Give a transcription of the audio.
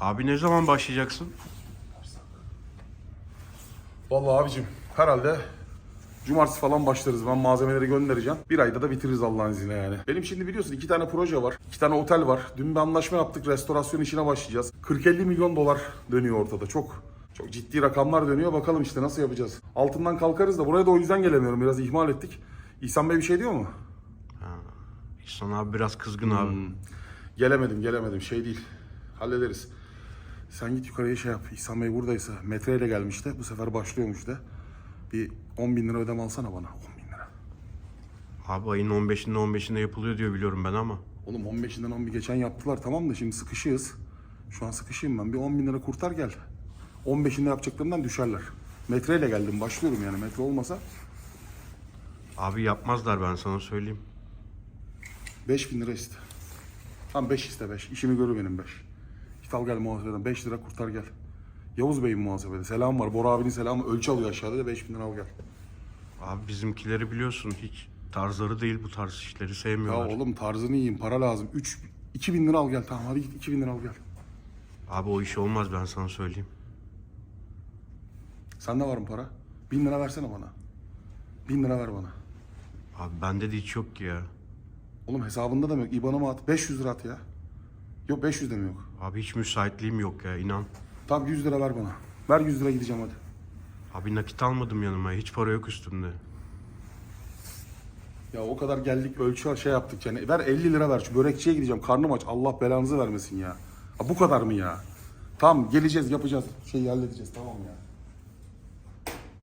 Abi ne zaman başlayacaksın? Vallahi abicim herhalde cumartesi falan başlarız. Ben malzemeleri göndereceğim. Bir ayda da bitiririz Allah'ın izniyle yani. Benim şimdi biliyorsun iki tane proje var. iki tane otel var. Dün bir anlaşma yaptık. Restorasyon işine başlayacağız. 40-50 milyon dolar dönüyor ortada. Çok çok ciddi rakamlar dönüyor. Bakalım işte nasıl yapacağız. Altından kalkarız da buraya da o yüzden gelemiyorum. Biraz ihmal ettik. İhsan Bey bir şey diyor mu? İhsan abi biraz kızgın abi. Gelemedim gelemedim şey değil. Hallederiz. Sen git yukarıya şey yap. İhsan Bey buradaysa metreyle gelmişti. Bu sefer başlıyormuş da. Bir 10 bin lira ödeme alsana bana. 10 bin lira. Abi ayın 15'inde 15'inde yapılıyor diyor biliyorum ben ama. Oğlum 15'inden 11 geçen yaptılar tamam da şimdi sıkışığız. Şu an sıkışayım ben. Bir 10 bin lira kurtar gel. 15'inde yapacaklarından düşerler. Metreyle geldim başlıyorum yani metre olmasa. Abi yapmazlar ben sana söyleyeyim. 5 bin lira iste. Tam 5 iste 5. İşimi görür benim 5. Git al gel muhasebeden 5 lira kurtar gel. Yavuz Bey'in muhasebede. Selam var. Bora abinin selamı. Ölçü alıyor aşağıda da 5 bin lira al gel. Abi bizimkileri biliyorsun hiç tarzları değil bu tarz işleri Ya sevmiyorlar. oğlum tarzını yiyeyim. Para lazım. 3 2 bin lira al gel. Tamam hadi git 2 bin lira al gel. Abi o iş olmaz ben sana söyleyeyim. Sende var mı para? 1000 lira versene bana. 1000 lira ver bana. Abi bende de hiç yok ki ya. Oğlum hesabında da mı yok? İban'ıma at. 500 lira at ya. Yok 500 de mi yok? Abi hiç müsaitliğim yok ya inan. Tamam 100 lira ver bana. Ver 100 lira gideceğim hadi. Abi nakit almadım yanıma hiç para yok üstümde. Ya o kadar geldik ölçü şey yaptık yani. Ver 50 lira ver şu börekçiye gideceğim. Karnım aç. Allah belanızı vermesin ya. Ha, bu kadar mı ya? Tamam geleceğiz yapacağız. Şeyi halledeceğiz tamam ya.